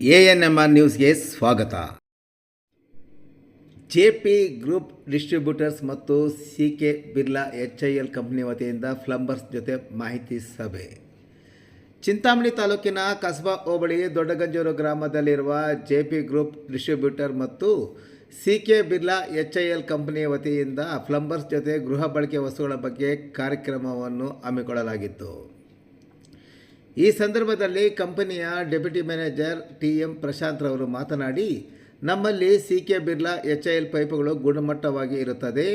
A N M R ನ್ಯೂಸ್ಗೆ ಸ್ವಾಗತ. J P group distributors ಮತ್ತು C K Birla H I L company ವತಿಯಿಂದ plumbers ಜೊತೆ ಮಾಹಿತಿ ಸಭೆ. ಚಿಂತಾಮಣಿ ತಾಲೂಕಿನ ಕಸ್ಬಾ ಹೋಬಳಿ ದೊಡ್ಡಗಂಜೂರು ಗ್ರಾಮದಲ್ಲಿರುವ ಜೆ ಪಿ ಗ್ರೂಪ್ ಡಿಸ್ಟ್ರಿಬ್ಯೂಟರ್ ಮತ್ತು C K Birla H I L company ವತಿಯಿಂದ ಫ್ಲಂಬರ್ಸ್ ಜೊತೆ ಗೃಹ ಬಳಕೆ ವಸ್ತುಗಳ ಬಗ್ಗೆ ಕಾರ್ಯಕ್ರಮವನ್ನು ಹಮ್ಮಿಕೊಳ್ಳಲಾಗಿತ್ತು. ಈ ಸಂದರ್ಭದಲ್ಲಿ ಕಂಪನಿಯ deputy manager T M Prashanth ರವರು ಮಾತನಾಡಿ, ನಮ್ಮಲ್ಲಿ C K Birla H I L ಪೈಪುಗಳು ಗುಣಮಟ್ಟವಾಗಿ ಇರುತ್ತದೆ.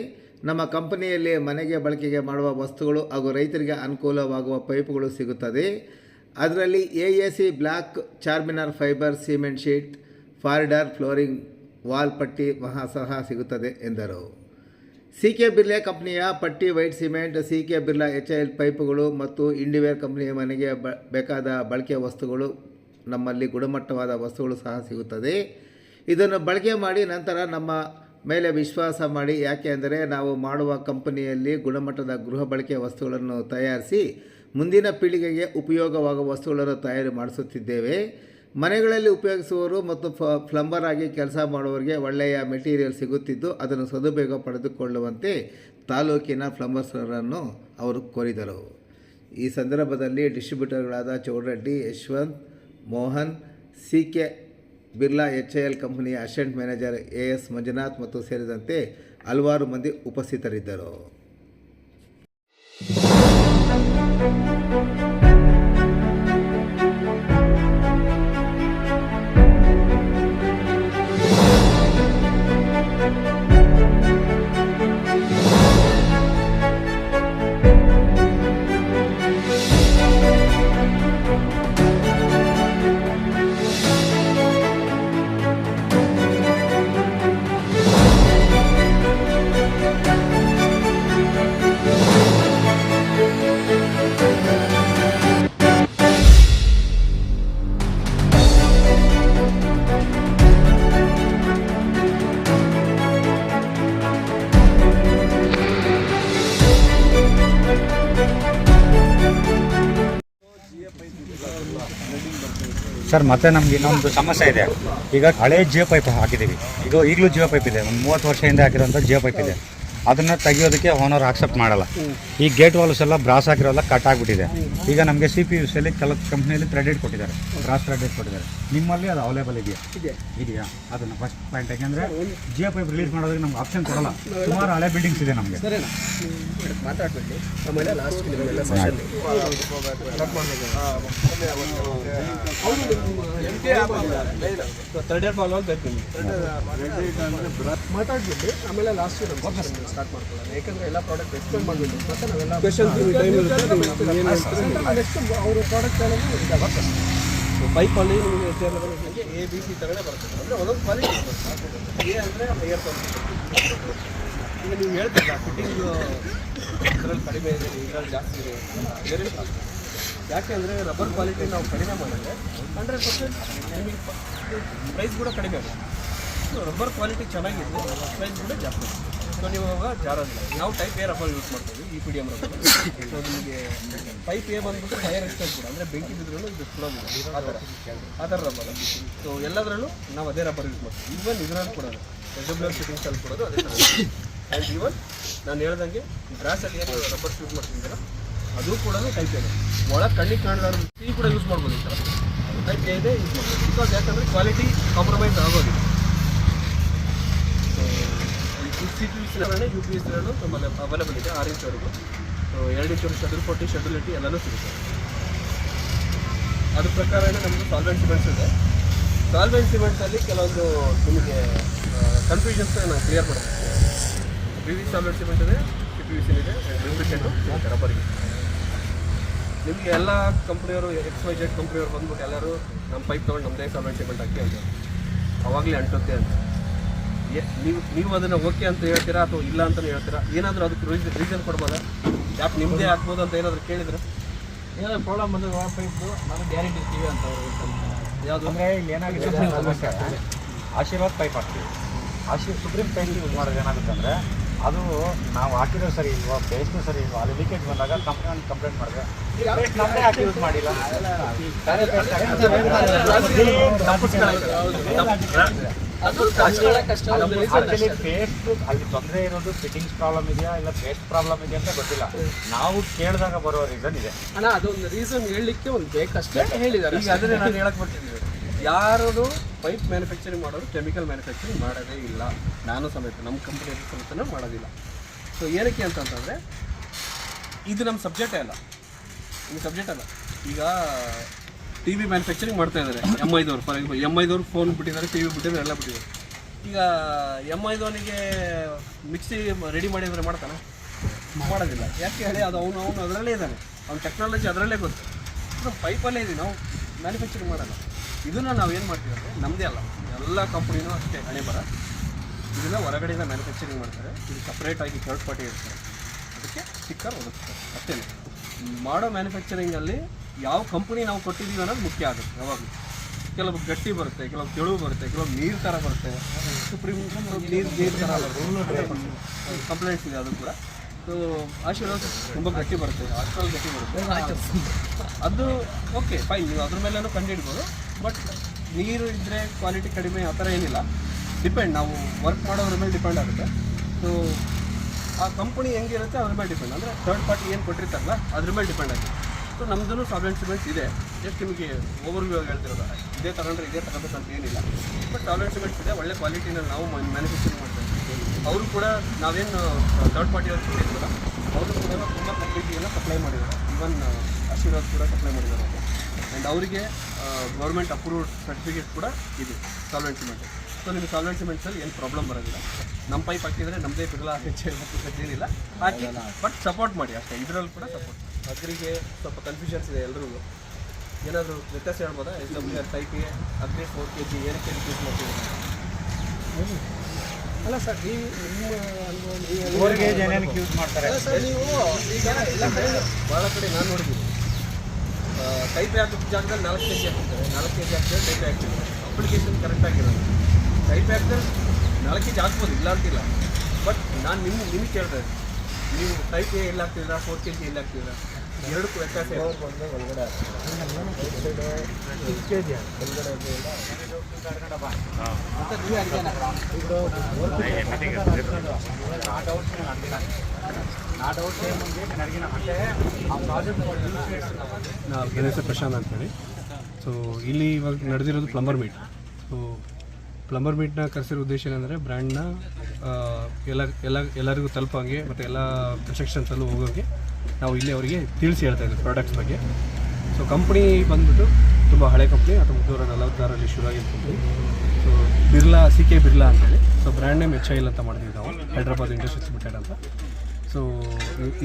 ನಮ್ಮ ಕಂಪನಿಯಲ್ಲಿ ಮನೆಗೆ ಬಳಕೆಗೆ ಮಾಡುವ ವಸ್ತುಗಳು ಹಾಗೂ ರೈತರಿಗೆ ಅನುಕೂಲವಾಗುವ ಪೈಪುಗಳು ಸಿಗುತ್ತದೆ. ಅದರಲ್ಲಿ A A C black Charminar fibre, cement sheet, ಫಾರ್ಡರ್ flooring wall ಪಟ್ಟಿ ಮಹಾ ಸಹ ಸಿಗುತ್ತದೆ ಎಂದರು. ಸಿ ಕೆ ಬಿರ್ಲೆ ಕಂಪ್ನಿಯ ಪಟ್ಟಿ, white cement C K Birla, H I L ಪೈಪುಗಳು ಮತ್ತು ಇಂಡಿವೇರ್ ಕಂಪ್ನಿಯ ಮನೆಗೆ ಬ, ಬೇಕಾದ ಬಳಕೆಯ ವಸ್ತುಗಳು, ನಮ್ಮಲ್ಲಿ ಗುಣಮಟ್ಟವಾದ ವಸ್ತುಗಳು ಸಹ ಸಿಗುತ್ತದೆ. ಇದನ್ನು ಬಳಕೆ ಮಾಡಿ ನಂತರ ನಮ್ಮ ಮೇಲೆ ವಿಶ್ವಾಸ ಮಾಡಿ, ಯಾಕೆ ಅಂದರೆ ನಾವು ಮಾಡುವ ಕಂಪನಿಯಲ್ಲಿ ಗುಣಮಟ್ಟದ ಗೃಹ ಬಳಕೆಯ ವಸ್ತುಗಳನ್ನು ತಯಾರಿಸಿ, ಮುಂದಿನ ಪೀಳಿಗೆಗೆ ಉಪಯೋಗವಾಗುವ ವಸ್ತುಗಳನ್ನು ತಯಾರಿ ಮಾಡಿಸುತ್ತಿದ್ದೇವೆ. ಮನೆಗಳಲ್ಲಿ ಉಪಯೋಗಿಸುವವರು ಮತ್ತು ಪ್ಲಂಬರ್ ಆಗಿ ಕೆಲಸ ಮಾಡುವವರಿಗೆ ಒಳ್ಳೆಯ ಮೆಟೀರಿಯಲ್ ಸಿಗುತ್ತಿದ್ದು ಅದನ್ನು ಸದುಪಯೋಗ ಪಡೆದುಕೊಳ್ಳುವಂತೆ ತಾಲೂಕಿನ ಪ್ಲಂಬರ್ಸರನ್ನು ಅವರು ಕೋರಿದರು. ಈ ಸಂದರ್ಭದಲ್ಲಿ ಡಿಸ್ಟ್ರಿಬ್ಯೂಟರ್ಗಳಾದ Chowdareddy, Yashwant, Mohan, C K Birla, H L ಕಂಪನಿಯ assistant manager A S Manjunath ಮತ್ತು ಸೇರಿದಂತೆ ಹಲವಾರು ಮಂದಿ ಉಪಸ್ಥಿತರಿದ್ದರು. ಸರ್, ಮತ್ತೆ ನಮ್ಗೆ ಇನ್ನೊಂದು ಸಮಸ್ಯೆ ಇದೆ. ಈಗ ಹಳೆ ಜಿಯೋ ಪೈಪ್ ಹಾಕಿದ್ದೀವಿ. ಇದು ಈಗಲೂ ಜಿಯೋ ಪೈಪ್ ಇದೆ. ಒಂದು ಮೂವತ್ತು ವರ್ಷದಿಂದ ಹಾಕಿರೋಂಥ ಜಿಯೋ ಪೈಪ್ ಇದೆ. ಅದನ್ನು ತೆಗಿಯೋದಕ್ಕೆ ಓನರ್ ಆಕ್ಸೆಪ್ಟ್ ಮಾಡಲ್ಲ ಈ ಗೇಟ್ ವಾಲ್ಸ್ ಎಲ್ಲ ಬ್ರಾಸ್ ಹಾಕಿರೋಲ್ಲ ಕಟ್ ಆಗಿಬಿಟ್ಟಿದೆ ಈಗ ನಮಗೆ ಸಿ ಪಿ ಯುಸಲ್ಲಿ ಕೆಲವು ಕಂಪ್ನಿಯಲ್ಲಿ ಕ್ರೆಡಿಟ್ ಕೊಟ್ಟಿದ್ದಾರೆ ಬ್ರಾಸ್ ಕ್ರೆಡಿಟ್ ಕೊಟ್ಟಿದ್ದಾರೆ ನಿಮ್ಮಲ್ಲಿ ಅದು ಅವೈಲೇಬಲ್ ಇದೆಯಾ ಇದೆಯಾ ಅದನ್ನು ಫಸ್ಟ್ ಪಾಯಿಂಟ್ ಯಾಕೆಂದ್ರೆ ಜಿ ಎಫ್ ಪೈಪ್ ರಿಲೀಸ್ ಮಾಡೋದಕ್ಕೆ ನಮ್ಗೆ ಆಪ್ಷನ್ ಕೊಡಲ್ಲ ಸುಮಾರು ಹಳೆ ಬಿಲ್ಡಿಂಗ್ಸ್ ಇದೆ ನಮಗೆ ಮಾತಾಡ್ಬಿಟ್ಟು ಆಮೇಲೆ ಲಾಸ್ಟ್ ಬೇಕು ಸ್ಟಾರ್ಟ್ ಮಾಡ್ಕೊಳ್ಳೋಣ. ಯಾಕಂದ್ರೆ ಎಲ್ಲ ಪ್ರಾಡಕ್ಟ್ ಎಕ್ಸ್ಪ್ಲೇನ್ ಮಾಡಿಬಿಟ್ಟು ಮತ್ತೆ ನಾವೆಲ್ಲ ಅದೆಷ್ಟು ಅವರು ಪ್ರಾಡಕ್ಟ್ ಹೇಳೋದು ಬೈಕಲ್ಲಿ ನಿಮಗೆ ಎಚ್ ಆರ್ ಲೆವೆಲ್ಗೆ ಎ ಬಿ ಸಿ ತಗೊಂಡೇ ಬರ್ತದೆ ಅಂದರೆ ಒಂದೊಂದು ಕ್ವಾಲಿಟಿ ಎ ಅಂದರೆ ಹೈಯರ್ ಕ್ವಾಲಿಟಿ ಈಗ ನೀವು ಹೇಳ್ತೀರಾ ಫಿಟ್ಟಿಂಗ್ ಇದರಲ್ಲಿ ಕಡಿಮೆ ಇದೆ ಇದರಲ್ಲಿ ಜಾಸ್ತಿ ಇದೆ ಬೇರೆ ಯಾಕೆ ಅಂದರೆ ರಬ್ಬರ್ ಕ್ವಾಲಿಟಿ ನಾವು ಕಡಿಮೆ ಮಾಡಿದ್ರೆ ಹಂಡ್ರೆಡ್ ಪರ್ಸೆಂಟ್ ನಿಮಗೆ ಪ್ರೈಸ್ ಕೂಡ ಕಡಿಮೆ ಆಗುತ್ತೆ. ರಬ್ಬರ್ ಕ್ವಾಲಿಟಿ ಚೆನ್ನಾಗಿದೆ ಪ್ರೈಸ್ ಕೂಡ ಜಾಸ್ತಿ ಸೊ ನೀವು ಅವಾಗ ಜಾರೋದಿಲ್ಲ ಯಾವ ಟೈಪ್ ಏ ರಬ್ಬರ್ ಯೂಸ್ ಮಾಡ್ತೀವಿ ಈ P D M rubber so ನಿಮಗೆ ಟೈಪ್ ಎ ಬಂದ್ಬಿಟ್ಟು ಹೈಯರ್ ಎಕ್ಸ್ಟೆಂಟ್ ಕೂಡ. ಅಂದರೆ ಬೆಂಕಿ ಬಿದ್ದರೂ ಇದು ಸ್ಲೋ ಆ ಥರ. ಆ ಥರ ರಬ್ಬರ್ ಸೊ ಎಲ್ಲದರಲ್ಲೂ ನಾವು ಅದೇ ರಬ್ಬರ್ ಯೂಸ್ ಮಾಡ್ತೀವಿ. ಈವನ್ ಇದರಲ್ಲಿ ಕೂಡ ಎಸ್ ಡಬ್ಲ್ಯೂ ಆರ್ ಫಿಟ್ಟಿಂಗ್ಸಲ್ಲಿ ಕೊಡೋದು, ಅದೇ ಆ್ಯಂಡ್ ಈವನ್ ನಾನು ಹೇಳ್ದಂಗೆ ಬ್ರಾಸಲ್ಲಿ ಏನು ರಬ್ಬರ್ ಯೂಸ್ ಮಾಡ್ತಿದ್ದೀರ ಅದು ಕೂಡ ಟೈಪ್ ಇದೆ ಒಳಗೆ ಕಣ್ಣಿಗೆ ಕಾಣಲಾರ ಈ ಕೂಡ ಯೂಸ್ ಮಾಡ್ಬೋದು ಈ ಥರ. ಟೈಪ್ ಇದೆ ಯೂಸ್ ಮಾಡ್ಬೋದು. ಬಿಕಾಸ್ ಯಾಕಂದರೆ ಕ್ವಾಲಿಟಿ ಕಾಂಪ್ರಮೈಸ್ ಆಗೋದಿಲ್ಲ. C P C U P S ನಮ್ಮಲ್ಲಿ ಅವೈಲೇಬಲ್ ಇದೆ, ಆರು ಇಂಚ್ವರೆಗೂ ಸೊ ಎರಡು inch schedule forty schedule eighty ಎಲ್ಲನೂ ಸಿಗುತ್ತೆ. ಅದ್ರ ಪ್ರಕಾರನೇ ನಮ್ಮದು ಸಾಲ್ವೆಂಟ್ ಸಿಮೆಂಟ್ಸ್ ಇದೆ. ಸಾಲ್ವೆಂಟ್ ಸಿಮೆಂಟ್ಸಲ್ಲಿ ಕೆಲವೊಂದು ನಿಮಗೆ ಕನ್ಫ್ಯೂಷನ್ಸ್ ನಾನು ಕ್ಲಿಯರ್ ಮಾಡ್ತೀನಿ ಬಿ ವಿ ಸಾಲ್ವೆಂಟ್ ಸಿಮೆಂಟ್ ಇದೆ ಸಿ ಪಿ ವಿ ಸಿ ಇದೆ ಡ್ಯೂಪ್ಲಿಕೇಟು ರಬ್ಬರಿಗೆ ನಿಮಗೆ ಎಲ್ಲ ಕಂಪ್ನಿಯವರು ಎಕ್ಸ್ ವೈ ಜೆಡ್ ಕಂಪ್ನಿಯವರು ಬಂದ್ಬಿಟ್ಟು ಎಲ್ಲರೂ ನಮ್ಮ ಪೈಪ್ ತೊಗೊಂಡು ನಮ್ಮದೇ ಸಾಲ್ವೆಂಟ್ ಸಿಮೆಂಟ್ ಹಾಕಿ ಅಂತ. ಅವಾಗಲೇ ಅಂಟುತ್ತೆ ಅಂತ. ನೀವು ನೀವು ಅದನ್ನು ಓಕೆ ಅಂತ ಹೇಳ್ತೀರಾ ಅಥವಾ ಇಲ್ಲ ಅಂತಲೇ ಹೇಳ್ತೀರಾ ಏನಾದರೂ ಅದಕ್ಕೆ ರೀಸನ್ ರೀಸನ್ ಕೊಡ್ಬೋದಾ ಯಾಕೆ ನಿಮ್ಮದೇ ಆಗ್ಬೋದು ಅಂತ ಏನಾದರೂ ಕೇಳಿದ್ರೆ ಏನಾದ್ರು ಪ್ರಾಬ್ಲಮ್ ಬಂದರೆ ಆ ಪೈಪು ನಾನು ಗ್ಯಾರಂಟಿ ಇರ್ತೀವಿ ಅಂತ ಅವರು ಯಾವುದು ಅಂದರೆ ಇಲ್ಲಿ ಏನಾಗಿದೆ ಆಶೀರ್ವಾದ ಆಶೀರ್ವಾದ್ ಪೈಪ್ ಹಾಕ್ತೀವಿ ಆಶೀರ್ ಸುಪ್ರೀಂ ಪೈಪ್ ಯೂಸ್ ಮಾಡೋದು ಏನಾಗುತ್ತೆ ಅಂದರೆ ಅದು ನಾವು ಹಾಕಿರೋ ಸರಿ ಇಲ್ವಾ ಬೇಸ್ಟು ಸರಿ ಇಲ್ವಾ ಅಲ್ಲಿ ಲೀಕೇಜ್ ಬಂದಾಗ ಕಂಪ್ನಿ ಕಂಪ್ಲೇಂಟ್ ಮಾಡಿದ್ರೆ ಪೇಸ್ಟ್ ನಮ್ಮದೇ ಹಾಕಿ ಯೂಸ್ ಮಾಡಿಲ್ಲ ಆಕ್ಚುಲಿ. ಪೇಸ್ಟ್ ಅಲ್ಲಿ ತೊಂದರೆ ಇರೋದು ಫಿಟ್ಟಿಂಗ್ಸ್ ಪ್ರಾಬ್ಲಮ್ ಇದೆಯಾ ಇಲ್ಲ ಪೇಸ್ಟ್ ಪ್ರಾಬ್ಲಮ್ ಇದೆಯಾ ಅಂತ ಗೊತ್ತಿಲ್ಲ. ನಾವು ಕೇಳಿದಾಗ ಬರೋ ರೀಸನ್ ಇದೆ. ಅಣ್ಣ ಅದೊಂದು ರೀಸನ್ ಹೇಳಲಿಕ್ಕೆ ಒಂದು ಬೇಕಷ್ಟೇ ಹೇಳಿದ್ದಾರೆ ಈಗ ಅದನ್ನೇ ನಾನು ಹೇಳಕ್ ಬರ್ತೀನಿ ಯಾರು ಪೈಪ್ ಮ್ಯಾನುಫ್ಯಾಕ್ಚರಿಂಗ್ ಮಾಡೋರು ಕೆಮಿಕಲ್ ಮ್ಯಾನುಫ್ಯಾಕ್ಚರಿಂಗ್ ಮಾಡೋದೇ ಇಲ್ಲ. ನಾನು ಸಮೇತ ನಮ್ಮ ಕಂಪ್ನಿ ಸಮೇತ ಮಾಡೋದಿಲ್ಲ. ಸೊ ಏನಕ್ಕೆ ಅಂತಂತಂದರೆ ಇದು ನಮ್ಮ ಸಬ್ಜೆಕ್ಟೇ ಅಲ್ಲ. ಈ ಸಬ್ಜೆಕ್ಟ್ ಅಲ್ಲ. ಈಗ ಟಿ ವಿ ಮ್ಯಾನುಫ್ಯಾಕ್ಚರಿಂಗ್ ಮಾಡ್ತಾ ಇದ್ದಾರೆ ಎಂ ಐದವ್ರು ಫಾರ್ ಎಕ್ಸಾಂಪಲ್ ಎಂ ಐದವ್ರು ಫೋನ್ ಬಿಟ್ಟಿದ್ದಾರೆ ಟಿ ವಿ ಬಿಟ್ಟಿದ್ದಾರೆ, ಎಲ್ಲ ಬಿಟ್ಟಿದ್ದಾರೆ. ಈಗ ಎಂ ಐದವನಿಗೆ ಮಿಕ್ಸಿ ರೆಡಿ ಮಾಡಿದರೆ ಮಾಡ್ತಾನೆ? ಮಾಡೋದಿಲ್ಲ. ಯಾಕೆ ಹೇಳಿ, ಅದು ಅವನು ಅವನು ಅದರಲ್ಲೇ ಇದ್ದಾನೆ. ಅವ್ನ ಟೆಕ್ನಾಲಜಿ ಅದರಲ್ಲೇ ಗೊತ್ತು. ಅದು ಪೈಪಲ್ಲೇ ಇದೆ ನಾವು. ಮ್ಯಾನುಫ್ಯಾಕ್ಚರಿಂಗ್ ಮಾಡೋಲ್ಲ. ಇದನ್ನು ನಾವು ಏನು ಮಾಡ್ತೀವಿ ಅಂದರೆ ನಮ್ಮದೇ ಅಲ್ಲ. ಎಲ್ಲ ಕಂಪ್ನಿನೂ ಅಷ್ಟೇ ಹಣೆ ಬರ. ಇದನ್ನ ಹೊರಗಡೆಯಿಂದ ಮ್ಯಾನುಫ್ಯಾಕ್ಚರಿಂಗ್ ಮಾಡ್ತಾರೆ. ಇದು ಸಪ್ರೇಟಾಗಿ ಥರ್ಡ್ ಪಾರ್ಟಿ ಇರ್ತಾರೆ. ಅದಕ್ಕೆ ಸ್ಟಿಕ್ಕರ್ ಒದಗಿಸ್ತಾರೆ ಅಷ್ಟೇ ಮಾಡೋ ಮ್ಯಾನುಫ್ಯಾಕ್ಚರಿಂಗಲ್ಲಿ ಯಾವ ಕಂಪ್ನಿ ನಾವು ಕೊಟ್ಟಿದ್ದೀವಿ ಅನ್ನೋದು ಮುಖ್ಯ ಆಗುತ್ತೆ, ಯಾವಾಗಲೂ. ಕೆಲವು ಗಟ್ಟಿ ಬರುತ್ತೆ, ಕೆಲವು ತೆಳು ಬರುತ್ತೆ, ಕೆಲವು ನೀರು ಥರ ಬರುತ್ತೆ. ಸುಪ್ರೀಂ ನೀರು ನೀರು ಥರ ಕಂಪ್ಲೇಂಟ್ಸ್ ಇದೆ ಅದು ಕೂಡ. ಸೊ ಆಶೀರ್ವಾದ ತುಂಬ ಗಟ್ಟಿ ಬರುತ್ತೆ ಅಷ್ಟರಲ್ಲಿ ಗಟ್ಟಿ ಬರುತ್ತೆ. ಅದು ಓಕೆ ಫೈನ್ ನೀವು ಅದ್ರ ಮೇಲೂ ಕಂಡುಹಿಡ್ಬೋದು ಬಟ್ ನೀರು ಇದ್ದರೆ ಕ್ವಾಲಿಟಿ ಕಡಿಮೆ ಆ ಥರ ಏನಿಲ್ಲ. ಡಿಪೆಂಡ್ ನಾವು ವರ್ಕ್ ಮಾಡೋದ್ರ ಮೇಲೆ ಡಿಪೆಂಡ್ ಆಗುತ್ತೆ. ಸೊ ಆ ಕಂಪನಿ ಹೆಂಗಿರುತ್ತೆ ಅದ್ರ ಮೇಲೆ ಡಿಪೆಂಡ್ ಅಂದರೆ ಥರ್ಡ್ ಪಾರ್ಟಿ ಏನು ಕೊಟ್ಟಿರ್ತಾರಲ್ಲ, ಅದ್ರ ಮೇಲೆ ಡಿಪೆಂಡ್ ಆಗುತ್ತೆ. ಸೊ ನಮ್ದು ಸಾಲ್ವೆಂಟ್ ಸಿಮೆಂಟ್ಸ್ ಇದೆ. ಜಸ್ಟ್ ನಿಮಗೆ ಓವರ್ ವ್ಯೂ ಹೇಳ್ತಿರೋದು. ಇದೇ ತಗೊಂಡ್ರೆ ಇದೇ ತಗೋಬೇಕು ಅಂತ ಏನಿಲ್ಲ. ಬಟ್ ಸಾಲ್ವೆಂಟ್ ಸಿಮೆಂಟ್ಸ್ ಇದೆ. ಒಳ್ಳೆ ಕ್ವಾಲಿಟಿನಲ್ಲಿ ನಾವು ಮ್ಯಾನುಫ್ಯಾಕ್ಚರಿಂಗ್ ಮಾಡ್ತೀವಿ. ಅವರು ಕೂಡ ನಾವೇನು ಥರ್ಡ್ ಪಾರ್ಟಿ ಅವ್ರು ಕೊಟ್ಟಿದ್ವಲ್ಲ ಅವರು ಕೂಡ ತುಂಬ ಕ್ವಾಲಿಟಿಯನ್ನು ಸಪ್ಲೈ ಮಾಡಿದ್ದಾರೆ. ಇವನ್ ಆಶೀರ್ವಾದ ಕೂಡ ಸಪ್ಲೈ ಮಾಡಿದ್ದಾರೆ ಆ್ಯಂಡ್ ಅವರಿಗೆ ಗೌರ್ಮೆಂಟ್ ಅಪ್ರೂವ್ಡ್ ಸರ್ಟಿಫಿಕೇಟ್ ಕೂಡ ಇದೆ ಸಾಲ್ವೆಂಟ್ ಸಿಮೆಂಟ್ ಸೊ ನಿಮ್ಗೆ ಸಾಲ್ವೆಂಟ್ ಸಿಮೆಂಟ್ಸಲ್ಲಿ ಏನು ಪ್ರಾಬ್ಲಮ್ ಬರೋದಿಲ್ಲ. ನಮ್ಮ ಪೈಪ್ ಹಾಕಿದರೆ ನಮ್ಮದೇ ಬಿರ್ಲಾ ಹೆಚ್ಚು ಏನಿಲ್ಲ. ಹಾಕಿ ಬಟ್ ಸಪೋರ್ಟ್ ಮಾಡಿ ಅಷ್ಟೇ. ಇದರಲ್ಲಿ ಕೂಡ ಸಪೋರ್ಟ್ ಅಗ್ರಿಗೆ ಸ್ವಲ್ಪ ಕನ್ಫ್ಯೂಷನ್ಸ್ ಇದೆ ಎಲ್ರಿಗೂ. ಏನಾದರೂ ವ್ಯತ್ಯಾಸ ಹೇಳ್ಬೋದಾ? ಎಸ್ ಡಬ್ಲ್ಯೂ ಆರ್ ಟೈಪಿಗೆ ಅಗ್ರಿ ಫೋರ್ ಕೆ ಜಿ ಏನಕ್ಕೆ ಯೂಸ್ ಮಾಡ್ತೀವಿ ಅಲ್ಲ ಸರ್ ನೀವು ನಿಮ್ಮ ಯೂಸ್ ಮಾಡ್ತಾರೆ. ಸರ್ ನೀವು ಈಗ ಎಲ್ಲ ಕಡೆ ಭಾಳ ಕಡೆ ನಾನು ನೋಡಿದ್ದೀನಿ. ಟೈಪ್ ಹಾಕಿದ ಜಾಗದಲ್ಲಿ ನಾಲ್ಕು ಕೆ ಜಿ ಹಾಕ್ತಾರೆ ನಾಲ್ಕು ಕೆ ಜಿ ಹಾಕ್ತಾರೆ ಟೈಪ್ ಹಾಕ್ತಿದ್ದಾರೆ ಅಪ್ಲಿಕೇಶನ್ ಕರೆಕ್ಟ್ ಆಗಿರೋದು. ಟೈಪ್ ಹಾಕ್ತಾರೆ ನಾಲ್ಕು ಕೆ ಜಿ ಹಾಕ್ಬೋದು ಇಲ್ಲ ಅಂತಿಲ್ಲ. ಬಟ್ ನಾನು ನಿಮ್ಮ ನಿಮಗೆ ಇದ್ದೀನಿ. ನೀವು ಟೈಪ್ ಎಲ್ಲಿ ಹಾಕ್ತಿದ್ದೀರಾ? ಫೋರ್ ಕೆ ಜಿ ಎಲ್ಲಿ ಹಾಕ್ತಿದ್ದೀರಾ? ಎರಡಕ್ಕೂ ವ್ಯತ್ಯಾಸ ಇದೆ. ಒಳಗಡೆ ಕೆ ಜಿ ನನ್ನ ಹೆಸರು ಪ್ರಶಾಂತ್ ಅಂತೇಳಿ. ಸೊ ಇಲ್ಲಿ ಇವಾಗ ನಡೆದಿರೋದು ಪ್ಲಂಬರ್ ಮೀಟ್ ಸೊ ಪ್ಲಂಬರ್ ಮೀಟ್ನ ಕರೆಸಿರೋ ಉದ್ದೇಶ ಏನಂದರೆ ಬ್ರ್ಯಾಂಡ್ನ ಎಲ್ಲ ಎಲ್ಲ ಎಲ್ಲರಿಗೂ ತಲುಪೋಂಗೆ ಮತ್ತು ಎಲ್ಲ ಕನ್ಸ್ಟ್ರಕ್ಷನ್ಸಲ್ಲೂ ಹೋಗೋಂಗೆ ನಾವು ಇಲ್ಲಿ ಅವರಿಗೆ ತಿಳಿಸಿ ಹೇಳ್ತಾ ಇದ್ದೀವಿ ಪ್ರಾಡಕ್ಟ್ಸ್ ಬಗ್ಗೆ. ಸೊ ಕಂಪ್ನಿ ಬಂದ್ಬಿಟ್ಟು ತುಂಬ ಹಳೆ ಕಂಪ್ನಿ ಹತ್ತೊಂಬತ್ತು ನೂರ ನಲವತ್ತಾರಲ್ಲಿ ಶುರು company so Birla C K Birla ಅಂತೇಳಿ. So brand name H I ಅಂತ ಮಾಡಿದ್ವಿ ನಾವು, ಹೈದ್ರಾಬಾದ್ ಇಂಡಸ್ಟ್ರೀಸ್ ಲಿಮಿಟೆಡ್ ಅಂತ. ಸೊ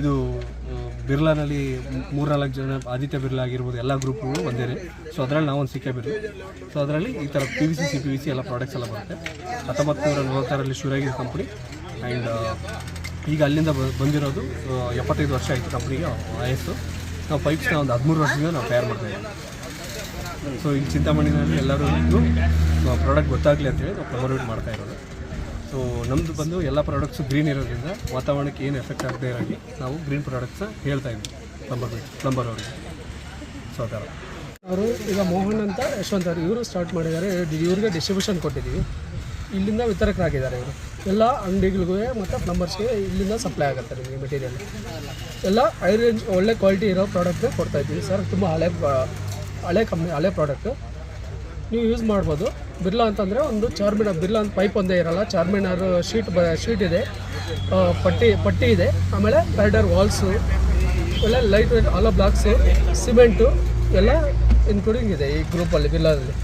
ಇದು ಬಿರ್ಲಾನಲ್ಲಿ ಮೂರ್ನಾಲ್ಕು ಜನ ಆದಿತ್ಯ ಬಿರ್ಲಾ ಆಗಿರ್ಬೋದು ಎಲ್ಲ ಗ್ರೂಪ್ಗಳು ಒಂದೇ ಸೊ ಅದರಲ್ಲಿ ನಾವೊಂದು ಸಿಕ್ಕೇ ಬಿರ್ಲಾ. ಸೊ ಅದರಲ್ಲಿ ಈ ಥರ P V C C P V C ಎಲ್ಲ ಪ್ರಾಡಕ್ಟ್ಸ್ ಎಲ್ಲ ಬರುತ್ತೆ. ಹತ್ತೊಂಬತ್ತು ನೂರ ನಲವತ್ತಾರಲ್ಲಿ ಶುರುವಾಗಿದ್ದ ಕಂಪ್ನಿ ಆ್ಯಂಡ್ ಈಗ ಅಲ್ಲಿಂದ ಬಂದಿರೋದು ಎಪ್ಪತ್ತೈದು ವರ್ಷ ಆಯಿತು ಕಂಪ್ನಿಗೆ ವಯಸ್ಸು ನಾವು ಪೈಪ್ಸ್ನ ಒಂದು ಹದಿಮೂರು ವರ್ಷದಿಂದ ನಾವು ತಯಾರು ಮಾಡ್ತಾ ಇದ್ದೀವಿ. ಸೊ ಇಲ್ಲಿ ಚಿಂತಾಮಣಿನಲ್ಲಿ ಎಲ್ಲರೂ ಪ್ರಾಡಕ್ಟ್ ಗೊತ್ತಾಗಲಿ ಅಂತೇಳಿ ನಾವು ಪ್ರಮೋಟ್ ಮಾಡ್ತಾ ಇರೋದು. ಸೊ ನಮ್ಮದು ಬಂದು ಎಲ್ಲ ಪ್ರಾಡಕ್ಟ್ಸು ಗ್ರೀನ್ ಇರೋದ್ರಿಂದ ವಾತಾವರಣಕ್ಕೆ ಏನು ಎಫೆಕ್ಟ್ ಆಗದೇ ಇರೋಂಗೆ ನಾವು ಗ್ರೀನ್ ಪ್ರಾಡಕ್ಟ್ಸ್ನ ಹೇಳ್ತಾ ಇದ್ವಿ ಪ್ಲಂಬರ್ ಪ್ಲಂಬರ್ ಅವರಿಗೆ. ಸೊ ಆ ಥರ. ಅವರು ಈಗ ಮೋಹನ್ ಅಂತ ಯಶವಂತ್ ಅವರು, ಇವರು ಸ್ಟಾರ್ಟ್ ಮಾಡಿದ್ದಾರೆ. ಇವ್ರಿಗೆ ಡಿಸ್ಟ್ರಿಬ್ಯೂಷನ್ ಕೊಟ್ಟಿದ್ದೀವಿ. ಇಲ್ಲಿಂದ ವಿತರಕರಾಗಿದ್ದಾರೆ ಇವರು. ಎಲ್ಲ ಅಂಗಡಿಗಳಿಗೂ ಮತ್ತು ಪ್ಲಂಬರ್ಸ್ಗೆ ಇಲ್ಲಿಂದ ಸಪ್ಲೈ ಆಗುತ್ತೆ ನಿಮಗೆ ಮೆಟೀರಿಯಲ್ ಎಲ್ಲ ಹೈ ರೇಂಜ್ ಒಳ್ಳೆ ಕ್ವಾಲಿಟಿ ಇರೋ ಕೊಡ್ತಾ ಇದ್ದೀವಿ ಸರ್ ತುಂಬ ಹಳೆ ಹಳೆ ಕಂಪ್ನಿ ಹಳೆ ಪ್ರಾಡಕ್ಟು ನೀವು ಯೂಸ್ ಮಾಡ್ಬೋದು. ಬಿರ್ಲಾ ಅಂತಂದರೆ ಒಂದು ಚಾರ್ಮಿನ ಬಿರ್ಲಾ ಅಂತ ಪೈಪ್ ಒಂದೇ ಇರಲ್ಲ. ಚಾರ್ಮಿನಾರು ಶೀಟ್ ಶೀಟ್ ಇದೆ. ಪಟ್ಟಿ ಪಟ್ಟಿ ಇದೆ. ಆಮೇಲೆ ಪ್ಯಾರ್ಡರ್ ವಾಲ್ಸು ಎಲ್ಲ light weight hollow blocks cement ಎಲ್ಲ ಇನ್ಕ್ಲೂಡಿಂಗ್ ಇದೆ ಈ ಗ್ರೂಪಲ್ಲಿ ಬಿರ್ಲಾದಲ್ಲಿ.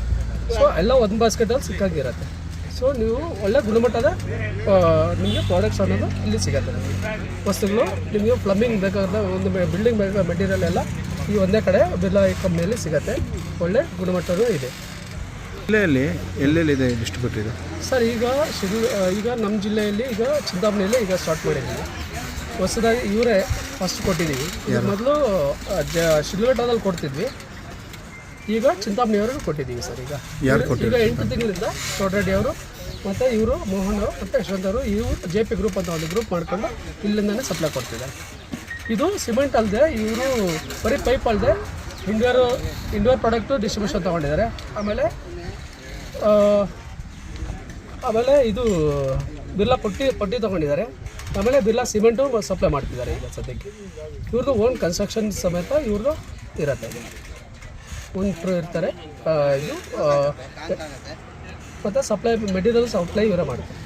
ಸೊ ಎಲ್ಲ ಒಂದು ಬಾಸ್ಕೆಟಲ್ಲಿ ಸಿಕ್ಕಾಗಿರುತ್ತೆ. ಸೊ ನೀವು ಒಳ್ಳೆ ಗುಣಮಟ್ಟದ ನಿಮಗೆ ಪ್ರಾಡಕ್ಟ್ಸ್ ಅನ್ನೋದು ಇಲ್ಲಿ ಸಿಗುತ್ತೆ. ವಸ್ತುಗಳು ನಿಮಗೆ ಪ್ಲಂಬಿಂಗ್ ಬೇಕಾದ ಒಂದು ಬಿಲ್ಡಿಂಗ್ ಬೇಕಾದ ಮೆಟೀರಿಯಲ್ ಎಲ್ಲ ಈ ಒಂದೇ ಕಡೆ ಬಿರ್ಲಾ ಕಂಪ್ನಿಯಲ್ಲಿ ಸಿಗುತ್ತೆ. ಒಳ್ಳೆ ಗುಣಮಟ್ಟವೂ ಇದೆ. ಜಿಲ್ಲೆಯಲ್ಲಿ ಎಲ್ಲೆಲ್ಲಿದೆ ಡಿಸ್ಟ್ರಿಬ್ಯೂಟ್ ಇದೆ? ಸರ್ ಈಗ ಶಿರು ಈಗ ನಮ್ಮ ಜಿಲ್ಲೆಯಲ್ಲಿ ಈಗ ಚಿಂತಾಮಣಿಯಲ್ಲಿ ಈಗ ಸ್ಟಾರ್ಟ್ ಮಾಡಿದ್ದೀವಿ. ಹೊಸದಾಗಿ ಇವರೇ ಫಸ್ಟ್ ಕೊಟ್ಟಿದ್ದೀವಿ. ಮೊದಲು ಜ ಕೊಡ್ತಿದ್ವಿ. ಈಗ ಚಿಂತಾಮಣಿಯವ್ರಿಗೆ ಕೊಟ್ಟಿದ್ದೀವಿ ಸರ್ ಈಗ. ಈಗ ಎಂಟು ತಿಂಗಳಿಂದ ಚೌಡ್ರೆಡ್ಡಿ ಅವರು ಮತ್ತು ಇವರು ಮೋಹನ್ ಮತ್ತು ಯಶವಂತ್ ಅವರು ಇವರು ಜೆ ಪಿ ಗ್ರೂಪ್ ಅಂತ ಒಂದು ಗ್ರೂಪ್ ಮಾಡ್ಕೊಂಡು ಇಲ್ಲಿಂದನೇ ಸಪ್ಲೈ ಕೊಡ್ತಿದ್ದಾರೆ. ಇದು ಸಿಮೆಂಟ್ ಅಲ್ಲದೆ ಇವರು ಬರೀ ಪೈಪ್ ಅಲ್ಲದೆ ಇಂಡೋರು ಇಂಡೋರ್ ಪ್ರಾಡಕ್ಟು ಡಿಸ್ಟ್ರಿಬ್ಯೂಷನ್ ತೊಗೊಂಡಿದ್ದಾರೆ. ಆಮೇಲೆ ಆಮೇಲೆ ಇದು ಬಿರ್ಲಾ ಪಟ್ಟಿ ಪಟ್ಟಿ ತೊಗೊಂಡಿದ್ದಾರೆ. ಆಮೇಲೆ ಬಿರ್ಲಾ ಸಿಮೆಂಟು ಸಪ್ಲೈ ಮಾಡ್ತಿದ್ದಾರೆ ಈಗ ಸದ್ಯಕ್ಕೆ. ಇವ್ರದ್ದು ಓನ್ ಕನ್ಸ್ಟ್ರಕ್ಷನ್ ಸಮೇತ ಇವ್ರದ್ದು ಇರುತ್ತೆ. ಕ್ರೂ ಇರ್ತಾರೆ. ಇದು ಮತ್ತು ಸಪ್ಲೈ ಮೆಟೀರಿಯಲ್ ಸಪ್ಲೈ ಇವರೇ ಮಾಡ್ತಾರೆ